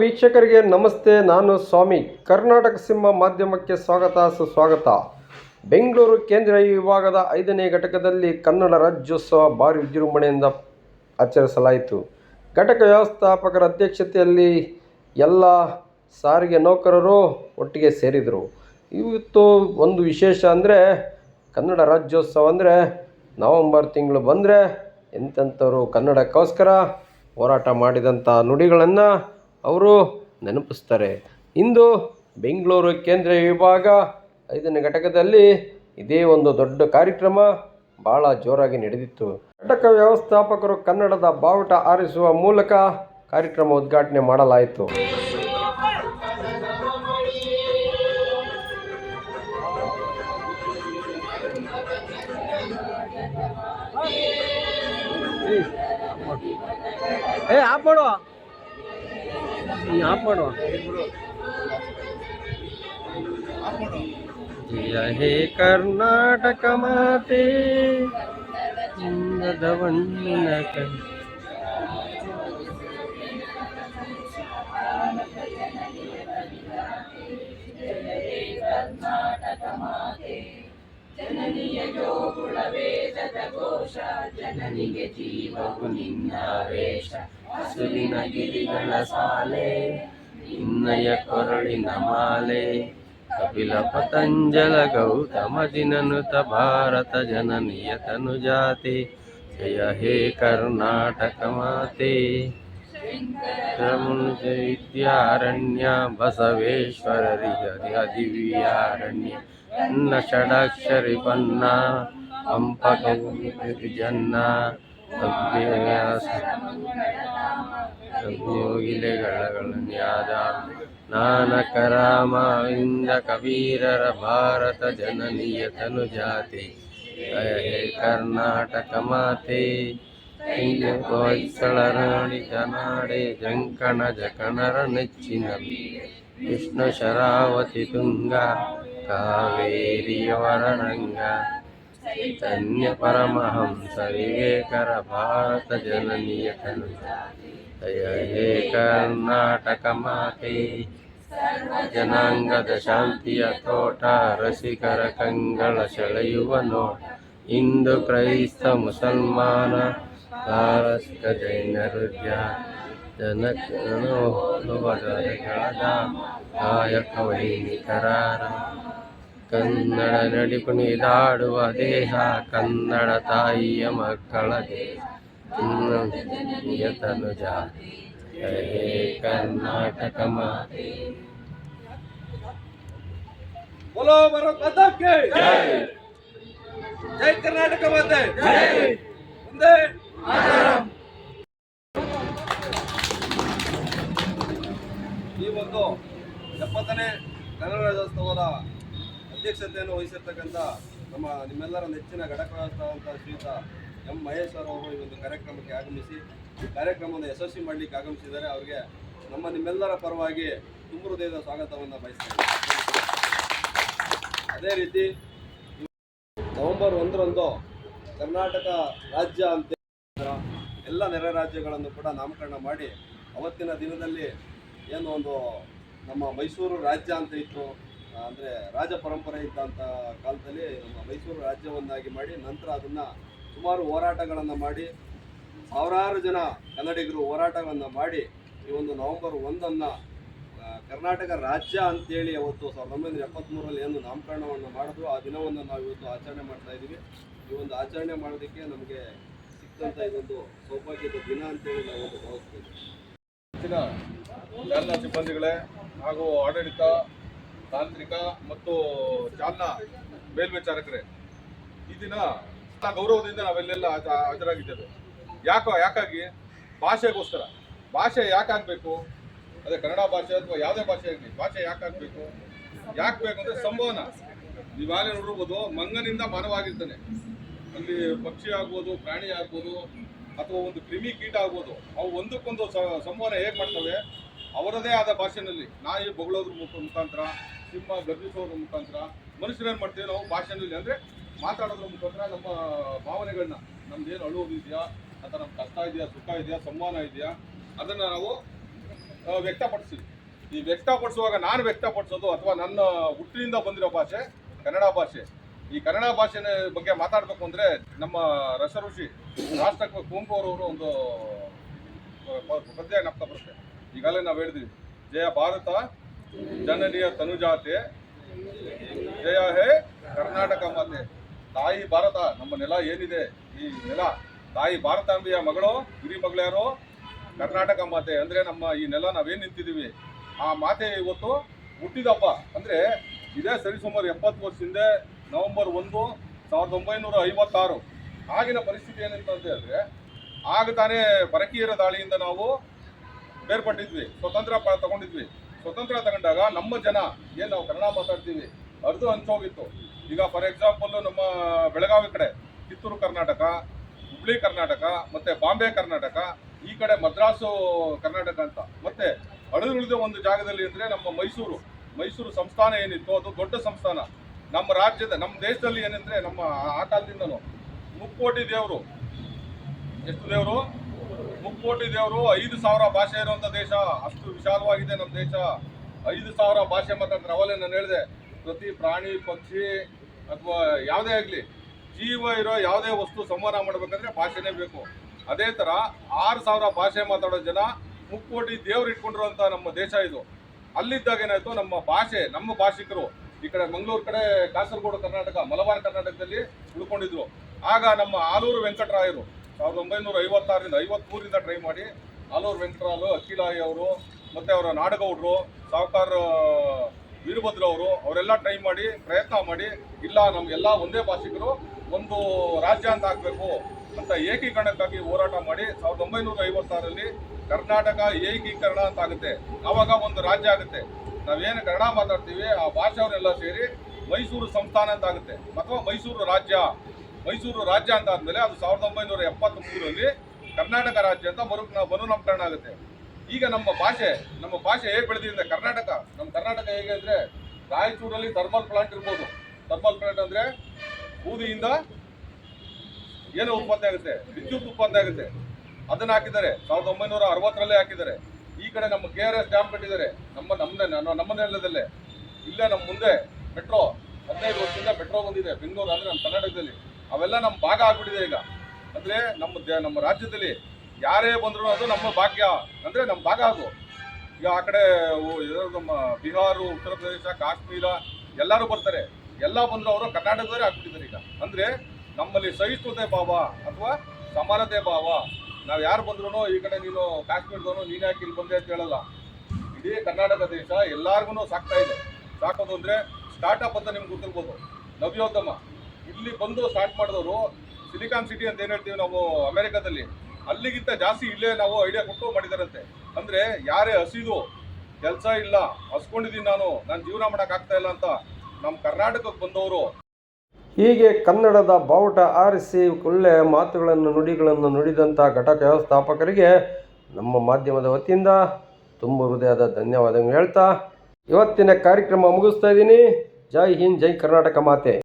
ವೀಕ್ಷಕರಿಗೆ ನಮಸ್ತೆ, ನಾನು ಸ್ವಾಮಿ. ಕರ್ನಾಟಕ ಸಿಂಹ ಮಾಧ್ಯಮಕ್ಕೆ ಸ್ವಾಗತ, ಸುಸ್ವಾಗತ. ಬೆಂಗಳೂರು ಕೇಂದ್ರ ವಿಭಾಗದ ಐದನೇ ಘಟಕದಲ್ಲಿ ಕನ್ನಡ ರಾಜ್ಯೋತ್ಸವ ಭಾರಿ ವಿಜೃಂಭಣೆಯಿಂದ ಆಚರಿಸಲಾಯಿತು. ಘಟಕ ವ್ಯವಸ್ಥಾಪಕರ ಅಧ್ಯಕ್ಷತೆಯಲ್ಲಿ ಎಲ್ಲ ಸಾರಿಗೆ ನೌಕರರು ಒಟ್ಟಿಗೆ ಸೇರಿದರು. ಇವತ್ತು ಒಂದು ವಿಶೇಷ ಅಂದರೆ, ಕನ್ನಡ ರಾಜ್ಯೋತ್ಸವ ಅಂದರೆ, ನವಂಬರ್ ತಿಂಗಳು ಬಂದರೆ, ಎಂತೆಂಥವ್ರು ಕನ್ನಡಕ್ಕೋಸ್ಕರ ಹೋರಾಟ ಮಾಡಿದಂಥ ನುಡಿಗಳನ್ನು ಅವರು ನೆನಪಿಸ್ತಾರೆ. ಇಂದು ಬೆಂಗಳೂರು ಕೇಂದ್ರ ವಿಭಾಗ ಐದನೇ ಘಟಕದಲ್ಲಿ ಇದೇ ಒಂದು ದೊಡ್ಡ ಕಾರ್ಯಕ್ರಮ ಭಾಳ ಜೋರಾಗಿ ನಡೆದಿತ್ತು. ಘಟಕ ವ್ಯವಸ್ಥಾಪಕರು ಕನ್ನಡದ ಬಾವುಟ ಆರಿಸುವ ಮೂಲಕ ಕಾರ್ಯಕ್ರಮ ಉದ್ಘಾಟನೆ ಮಾಡಲಾಯಿತು. ಏ ಆಫ್ ಮಾಡುವ ಆಫ್ ಮಾಡುವ ಜಯ ಹೇ ಕರ್ನಾಟಕ ಮಾತೆ ಚಿನ್ನದ ನಿನ್ನ ವೇಷ. ಹಸುವಿನ ಗಿರಿಗಳ ಸಾಲೆ ಇನ್ನಯ ಕೊರಳಿನ ಮಾಲೆ. ಕಪಿಲ ಪತಂಜಲ ಗೌತಮ ಜಿನನುತ ಭಾರತ ಜನನಿಯ ತನು ಜಾತಿ ಜಯ ಹೇ ಕರ್ನಾಟಕ ಮಾತೆ. ರಮಣುಜ ವಿದ್ಯಾರಣ್ಯ ಬಸವೇಶ್ವರ ಹರಿಹ ದಿವ್ಯಾರಣ್ಯ ಅನ್ನ ಷಡಾಕ್ಷರಿ ಪನ್ನ ಪಂಪ ಜನ್ನ ಅಭ್ಯಾಸ ಯೋಗಿಲೆಗಳನ್ಯಾದ ನಾನಕ ಇಂದ ಕಬೀರರ ಭಾರತ ಜನನೀಯ ತನು ಜಾತಿ ಜಯ ಹೇ ಕರ್ನಾಟಕ ಮಾತೆ ಹೊಯ್ಸಳ ರಾಣಿ ಜನಾಡೆ ಜಂಕಣ ಜಕಣರ ನೆಚ್ಚಿನ ವಿಷ್ಣು ಶರಾವತಿ ತುಂಗ ಕಾವೇರಿಯವರ ರಂಗ ಚೈತನ್ಯ ಪರಮಹಂಸ ವಿವೇಕರ ಭಾರತ ಜನನೀಯ ತನು ಜಯ ಹೇ ಕರ್ನಾಟಕ ಮಾತೆ ಜನಾಂಗದ ಶಾಂತಿಯ ತೋಟ ರಸಿಕರ ಕಂಗಳ ಸೆಳೆಯುವ ನೋಟ ಹಿಂದೂ ಕ್ರೈಸ್ತ ಮುಸಲ್ಮಾನ ಪಾರಸಿಕ ಜೈನರು ಜನಗಳದ ಕಾಯಕ ವೈನಿಕರಾರ ಕನ್ನಡ ನಡಿ ಕುಣಿದಾಡುವ ದೇಹ ಕನ್ನಡ ತಾಯಿಯ ಮಕ್ಕಳ ತನು ಜಾತಿ ಜಯ ಹೇ ಕರ್ನಾಟಕ ಮಾತೆ बोलो भारत माता की जय कर्नाटक माते वंदे ಈ ಒಂದು ಎಪ್ಪತ್ತನೇ ಕನ್ನಡ ರಾಜ್ಯೋತ್ಸವದ ಅಧ್ಯಕ್ಷತೆಯನ್ನು ವಹಿಸಿರ್ತಕ್ಕಂಥ ನಮ್ಮ ನಿಮ್ಮೆಲ್ಲರ ನೆಚ್ಚಿನ ಘಟಕ ಶ್ರೀಯುತ ಎಂ ಮಹೇಶ್ವರ ಅವರು ಈ ಒಂದು ಕಾರ್ಯಕ್ರಮಕ್ಕೆ ಆಗಮಿಸಿ, ಈ ಕಾರ್ಯಕ್ರಮವನ್ನು ಯಶಸ್ವಿ ಮಾಡಲಿಕ್ಕೆ ಆಗಮಿಸಿದ್ದಾರೆ. ಅವರಿಗೆ ನಮ್ಮ ನಿಮ್ಮೆಲ್ಲರ ಪರವಾಗಿ ತುಂಬ ಹೃದಯದ ಸ್ವಾಗತವನ್ನು ಬಯಸ್ತೇನೆ. ಅದೇ ರೀತಿ ನವೆಂಬರ್ ಒಂದರಂದು ಕರ್ನಾಟಕ ರಾಜ್ಯ ಅಂತ ಎಲ್ಲ ನೆರೆ ರಾಜ್ಯಗಳನ್ನು ಕೂಡ ನಾಮಕರಣ ಮಾಡಿ ಅವತ್ತಿನ ದಿನದಲ್ಲಿ ಏನು ಒಂದು ನಮ್ಮ ಮೈಸೂರು ರಾಜ್ಯ ಅಂತ ಇತ್ತು ಅಂದರೆ ರಾಜ ಪರಂಪರೆ ಇದ್ದಂಥ ಕಾಲದಲ್ಲಿ ನಮ್ಮ ಮೈಸೂರು ರಾಜ್ಯವನ್ನಾಗಿ ಮಾಡಿ ನಂತರ ಅದನ್ನು ಸುಮಾರು ಹೋರಾಟಗಳನ್ನು ಮಾಡಿ, ಸಾವಿರಾರು ಜನ ಕನ್ನಡಿಗರು ಹೋರಾಟವನ್ನು ಮಾಡಿ ಈ ಒಂದು ನವೆಂಬರ್ ಒಂದನ್ನು ಕರ್ನಾಟಕ ರಾಜ್ಯ ಅಂತೇಳಿ ಅವತ್ತು ಸಾವಿರದ ಒಂಬೈನೂರ ಎಪ್ಪತ್ತ್ಮೂರರಲ್ಲಿ ಏನು ನಾಮಕರಣವನ್ನು ಮಾಡಿದ್ರು ಆ ದಿನವನ್ನು ನಾವು ಇವತ್ತು ಆಚರಣೆ ಮಾಡ್ತಾ ಇದ್ದೀವಿ ಈ ಒಂದು ಆಚರಣೆ ಮಾಡೋದಕ್ಕೆ ನಮಗೆ ದಿನ ಹೆಚ್ಚಿನ ಚಾಲನಾ ಸಿಬ್ಬಂದಿಗಳೇ ಹಾಗೂ ಆಡಳಿತ, ತಾಂತ್ರಿಕ ಮತ್ತು ಚಾಲನಾ ಮೇಲ್ವಿಚಾರಕರೇ, ಈ ದಿನ ಗೌರವದಿಂದ ನಾವೆಲ್ಲೆಲ್ಲ ಹಾಜ- ಹಾಜರಾಗಿದ್ದೇವೆ. ಯಾಕೋ, ಯಾಕಾಗಿ? ಭಾಷೆಗೋಸ್ಕರ. ಭಾಷೆ ಯಾಕಾಗಬೇಕು? ಅದೇ ಕನ್ನಡ ಭಾಷೆ ಅಥವಾ ಯಾವುದೇ ಭಾಷೆ ಆಗಲಿ, ಭಾಷೆ ಯಾಕಾಗಬೇಕು? ಯಾಕೆ ಬೇಕು ಅಂದರೆ ಸಂವಹನ. ನೀವಾಗಲೇ ನೋಡಿರ್ಬೋದು ಮಂಗನಿಂದ ಮಾನವಾಗಿರ್ತಾನೆ ಅಲ್ಲಿ ಪಕ್ಷಿ ಆಗ್ಬೋದು, ಪ್ರಾಣಿ ಆಗ್ಬೋದು, ಅಥವಾ ಒಂದು ಕ್ರಿಮಿ ಕೀಟ ಆಗ್ಬೋದು, ಅವು ಒಂದಕ್ಕೊಂದು ಸಂವಹನ ಹೇಗೆ ಮಾಡ್ತವೆ, ಅವರದೇ ಆದ ಭಾಷೆನಲ್ಲಿ. ನಾಯಿ ಬೊಗಳೋದ್ರ ಮುಖ, ಮುಖಾಂತರ, ಸಿಂಹ ಗರ್ಜಿಸೋದ್ರ ಮುಖಾಂತರ, ಮನುಷ್ಯರೇನು ಮಾಡ್ತೀವಿ ನಾವು ಭಾಷೆನಲ್ಲಿ ಅಂದರೆ ಮಾತಾಡೋದ್ರ ಮುಖಾಂತರ ನಮ್ಮ ಭಾವನೆಗಳನ್ನ. ನಮ್ದೇನು ಅಳುವುದಿದೆಯಾ ಅಥವಾ ನಮ್ಮ ಕಷ್ಟ ಇದೆಯಾ, ಸುಖ ಇದೆಯಾ, ಸಂವಹನ ಇದೆಯಾ, ಅದನ್ನು ನಾವು ವ್ಯಕ್ತಪಡಿಸ್ತೀವಿ. ಈ ವ್ಯಕ್ತಪಡಿಸುವಾಗ ನಾನು ವ್ಯಕ್ತಪಡಿಸೋದು ಅಥವಾ ನನ್ನ ಹುಟ್ಟಿನಿಂದ ಬಂದಿರೋ ಭಾಷೆ ಕನ್ನಡ ಭಾಷೆ. ಈ ಕನ್ನಡ ಭಾಷೆ ಬಗ್ಗೆ ಮಾತಾಡಬೇಕು ಅಂದರೆ ನಮ್ಮ ರಸಋಷಿ ಕುವೆಂಪು ಅವರವರು ಒಂದು ಪದ್ಯ ನಪ್ತಾ ಬರುತ್ತೆ. ಈಗಾಗಲೇ ನಾವು ಹೇಳಿದ್ವಿ, ಜಯ ಭಾರತ, ಜನನಿಯ ತನುಜಾತೆ, ಜಯ ಹೇ ಕರ್ನಾಟಕ ಮಾತೆ. ತಾಯಿ ಭಾರತ, ನಮ್ಮ ನೆಲ ಏನಿದೆ, ಈ ನೆಲ, ತಾಯಿ ಭಾರತಾಂಬೆಯ ಮಗಳು ಹಿರಿ ಮಗಳು ಯಾರು ಕರ್ನಾಟಕ ಮಾತೆ. ಅಂದ್ರೆ ನಮ್ಮ ಈ ನೆಲ ನಾವೇನು ನಿಂತಿದೀವಿ ಆ ಮಾತೆ ಇವತ್ತು ಹುಟ್ಟಿದಪ್ಪ ಅಂದ್ರೆ ಇದೇ ಸರಿಸುಮಾರು ಎಪ್ಪತ್ತು ವರ್ಷ ಹಿಂದೆ ನವೆಂಬರ್ ಒಂದು ಸಾವಿರದ ಒಂಬೈನೂರ ಐವತ್ತಾರು. ಆಗಿನ ಪರಿಸ್ಥಿತಿ ಏನಂತ ಹೇಳಿದ್ರೆ, ಆಗ ತಾನೇ ಪರಕೀಯರ ದಾಳಿಯಿಂದ ನಾವು ಬೇರ್ಪಟ್ಟಿದ್ವಿ, ಸ್ವತಂತ್ರ ತಗೊಂಡಿದ್ವಿ. ಸ್ವತಂತ್ರ ತಗೊಂಡಾಗ ನಮ್ಮ ಜನ, ಏನು ನಾವು ಕನ್ನಡ ಮಾತಾಡ್ತೀವಿ, ಅರ್ಧ ಹಂಚೋಗಿತ್ತು ಈಗ ಫಾರ್ ಎಕ್ಸಾಂಪಲ್ ನಮ್ಮ ಬೆಳಗಾವಿ ಕಡೆ, ಕಿತ್ತೂರು ಕರ್ನಾಟಕ, ಹುಬ್ಳಿ ಕರ್ನಾಟಕ, ಮತ್ತೆ ಬಾಂಬೆ ಕರ್ನಾಟಕ, ಈ ಕಡೆ ಮದ್ರಾಸು ಕರ್ನಾಟಕ ಅಂತ. ಮತ್ತೆ ಅಳಿದುಳಿದ ಒಂದು ಜಾಗದಲ್ಲಿ ಅಂದ್ರೆ ನಮ್ಮ ಮೈಸೂರು. ಮೈಸೂರು ಸಂಸ್ಥಾನ ಏನಿತ್ತು, ಅದು ದೊಡ್ಡ ಸಂಸ್ಥಾನ. ನಮ್ಮ ರಾಜ್ಯದ, ನಮ್ಮ ದೇಶದಲ್ಲಿ ಏನಂದ್ರೆ ನಮ್ಮ ಆ- ಕಾಲದಿಂದನೂ ಮುಕ್ಕೋಟಿ ದೇವರು. ಎಷ್ಟು ದೇವರು? ಮುಕ್ಕೋಟಿ ದೇವರು ಐದು ಸಾವಿರ ಭಾಷೆ ಇರುವಂತ ದೇಶ. ಅಷ್ಟು ವಿಶಾಲವಾಗಿದೆ ನಮ್ಮ ದೇಶ. ಐದು ಸಾವಿರ ಭಾಷೆ ಮಾತಾಡ್ತಾರೆ ಅವಲೇ ನಾನು ಹೇಳಿದೆ. ಪ್ರತಿ ಪ್ರಾಣಿ, ಪಕ್ಷಿ ಅಥವಾ ಯಾವುದೇ ಆಗಲಿ, ಜೀವ ಇರೋ ಯಾವುದೇ ವಸ್ತು ಸಂವಹನ ಮಾಡಬೇಕಂದ್ರೆ ಭಾಷೆನೇ ಬೇಕು. ಅದೇ ತರ ಆರು ಸಾವಿರ ಭಾಷೆ ಮಾತಾಡೋ ಜನ ಮುಕ್ಕೋಟಿ ದೇವ್ರು ಇಟ್ಕೊಂಡಿರುವಂತ ನಮ್ಮ ದೇಶ ಇದು. ಅಲ್ಲಿದ್ದಾಗ ಏನಾಯಿತು? ನಮ್ಮ ಭಾಷೆ, ನಮ್ಮ ಭಾಷಿಕರು ಈ ಕಡೆ ಮಂಗಳೂರು ಕಡೆ ಕಾಸರಗೋಡು ಕರ್ನಾಟಕ, ಮಲಬಾರ್ ಕರ್ನಾಟಕದಲ್ಲಿ ಉಳ್ಕೊಂಡಿದ್ರು. ಆಗ ನಮ್ಮ ಆಲೂರು ವೆಂಕಟರಾಯರು ಸಾವಿರದ ಒಂಬೈನೂರ ಐವತ್ತಾರರಿಂದ ಐವತ್ಮೂರಿಂದ ಟ್ರೈ ಮಾಡಿ ಆಲೂರು ವೆಂಕಟರಾಯರು ಅಖಿಲಾಯಿ ಅವರು, ಮತ್ತೆ ಅವರ ನಾಡಗೌಡರು, ಸಾವುಕಾರ ವೀರಭದ್ರ ಅವರು, ಅವರೆಲ್ಲ ಟ್ರೈ ಮಾಡಿ, ಪ್ರಯತ್ನ ಮಾಡಿ, ಇಲ್ಲ ನಮ್ಗೆಲ್ಲ ಒಂದೇ ಭಾಷಿಕರು, ಒಂದು ರಾಜ್ಯ ಅಂತ ಆಗಬೇಕು ಅಂತ ಏಕೀಕರಣಕ್ಕಾಗಿ ಹೋರಾಟ ಮಾಡಿ ಸಾವಿರದ ಒಂಬೈನೂರ ಐವತ್ತಾರಲ್ಲಿ ಕರ್ನಾಟಕ ಏಕೀಕರಣ ಅಂತ ಆಗುತ್ತೆ. ಆವಾಗ ಒಂದು ರಾಜ್ಯ ಆಗುತ್ತೆ. ನಾವೇನು ಕನ್ನಡ ಮಾತಾಡ್ತೀವಿ, ಆ ಭಾಷೆಯವರೆಲ್ಲ ಸೇರಿ ಮೈಸೂರು ಸಂಸ್ಥಾನ ಅಂತ ಆಗುತ್ತೆ. ಅಥವಾ ಮೈಸೂರು ರಾಜ್ಯ. ಮೈಸೂರು ರಾಜ್ಯ ಅಂತ ಆದಮೇಲೆ ಅದು ಸಾವಿರದ ಒಂಬೈನೂರ ಎಪ್ಪತ್ತ್ ಮೂರರಲ್ಲಿ ಕರ್ನಾಟಕ ರಾಜ್ಯ ಅಂತ ಮರು ಮರುನಾಮಕರಣ ಆಗುತ್ತೆ. ಈಗ ನಮ್ಮ ಭಾಷೆ ನಮ್ಮ ಭಾಷೆ ಹೇಗೆ ಬೆಳೆದಿದೆ ಕರ್ನಾಟಕ? ನಮ್ಮ ಕರ್ನಾಟಕ ಹೇಗೆ ಅಂದರೆ ರಾಯಚೂರಲ್ಲಿ ಥರ್ಮಲ್ ಪ್ಲಾಂಟ್ ಇರ್ಬೋದು. ಥರ್ಮಲ್ ಪ್ಲಾಂಟ್ ಅಂದ್ರೆ ಬೂದಿಯಿಂದ ಏನು ಉತ್ಪತ್ತಿ ಆಗುತ್ತೆ, ವಿದ್ಯುತ್ ಉತ್ಪತ್ತಿ ಆಗುತ್ತೆ. ಅದನ್ನ ಹಾಕಿದ್ದಾರೆ. ಸಾವಿರದ ಒಂಬೈನೂರ ಅರವತ್ತರಲ್ಲೇ ಹಾಕಿದ್ದಾರೆ. ಈ ಕಡೆ ನಮ್ಮ ಕೆ ಆರ್ ಎಸ್ ಡ್ಯಾಮ್ ಕಟ್ಟಿದ್ದಾರೆ. ನಮ್ಮ ನಮ್ಮ ನಮ್ಮ ನೆಲದಲ್ಲೇ. ಇಲ್ಲೇ ನಮ್ಮ ಮುಂದೆ ಮೆಟ್ರೋ ಹದಿನೈದು ವರ್ಷದಿಂದ ಮೆಟ್ರೋ ಬಂದಿದೆ. ಬೆಂಗಳೂರು ಅಂದ್ರೆ ನಮ್ಮ ಕರ್ನಾಟಕದಲ್ಲಿ. ಅವೆಲ್ಲ ನಮ್ಮ ಭಾಗ ಆಗ್ಬಿಟ್ಟಿದೆ ಈಗ. ಅಂದ್ರೆ ನಮ್ಮ ನಮ್ಮ ರಾಜ್ಯದಲ್ಲಿ ಯಾರೇ ಬಂದರೂ ಅದು ನಮ್ಮ ಭಾಗ್ಯ. ಅಂದ್ರೆ ನಮ್ಮ ಭಾಗ ಅದು. ಈಗ ಆ ಕಡೆ ನಮ್ಮ ಬಿಹಾರ, ಉತ್ತರ ಪ್ರದೇಶ, ಕಾಶ್ಮೀರ ಎಲ್ಲರೂ ಬರ್ತಾರೆ. ಎಲ್ಲ ಬಂದರೂ ಅವರು ಕರ್ನಾಟಕದವರೇ ಆಗ್ಬಿಟ್ಟಿದ್ದಾರೆ ಈಗ. ಅಂದ್ರೆ ನಮ್ಮಲ್ಲಿ ಸಹಿಷ್ಣುತೆ ಭಾವ ಅಥವಾ ಸಮಾನತೆ ಭಾವ. ನಾವು ಯಾರು ಬಂದ್ರು ಈ ಕಡೆ ನೀನು ಕಾಶ್ಮೀರದವನು, ನೀನು ಯಾಕೆ ಇಲ್ಲಿ ಬಂದೆ ಅಂತ ಹೇಳಲ್ಲ. ಇಡೀ ಕರ್ನಾಟಕ ದೇಶ ಎಲ್ಲಾರ್ಗುನು ಸಾಕ್ತಾ ಇದೆ. ಸಾಕೋದು ಅಂದ್ರೆ ಸ್ಟಾರ್ಟಪ್ ಅಂತ ನಿಮ್ಗೆ ಗೊತ್ತಿರ್ಬೋದು. ನವ್ಯೋದ್ಯಮ. ಇಲ್ಲಿ ಬಂದು ಸ್ಟಾರ್ಟ್ ಮಾಡಿದವರು ಸಿಲಿಕಾನ್ ಸಿಟಿ ಅಂತ ಏನು ಹೇಳ್ತೀವಿ ನಾವು ಅಮೆರಿಕಾದಲ್ಲಿ. ಅಲ್ಲಿಗಿಂತ ಜಾಸ್ತಿ ಇಲ್ಲೇ ನಾವು ಐಡಿಯಾ ಕೊಟ್ಟು ಮಾಡಿದಾರಂತೆ. ಅಂದ್ರೆ ಯಾರೇ ಹಸಿದು, ಕೆಲಸ ಇಲ್ಲ ಹಸ್ಕೊಂಡಿದ್ದೀನಿ ನಾನು ನಾನು ಜೀವನ ಮಾಡೋಕ್ಕಾಗ್ತಾ ಇಲ್ಲ ಅಂತ ನಮ್ಮ ಕರ್ನಾಟಕಕ್ಕೆ ಬಂದವರು ಹೀಗೆ ಕನ್ನಡದ ಬಾವುಟ ಆರಿಸಿ ಒಳ್ಳೆಯ ಮಾತುಗಳನ್ನು, ನುಡಿಗಳನ್ನು ನುಡಿದಂಥ ಘಟಕ ವ್ಯವಸ್ಥಾಪಕರಿಗೆ ನಮ್ಮ ಮಾಧ್ಯಮದ ವತಿಯಿಂದ ತುಂಬ ಹೃದಯದ ಧನ್ಯವಾದಗಳು ಹೇಳ್ತಾ, ಇವತ್ತಿನ ಕಾರ್ಯಕ್ರಮ ಮುಗಿಸ್ತಾ ಇದ್ದೀನಿ. ಜೈ ಹಿಂದ್, ಜೈ ಕರ್ನಾಟಕ ಮಾತೆ.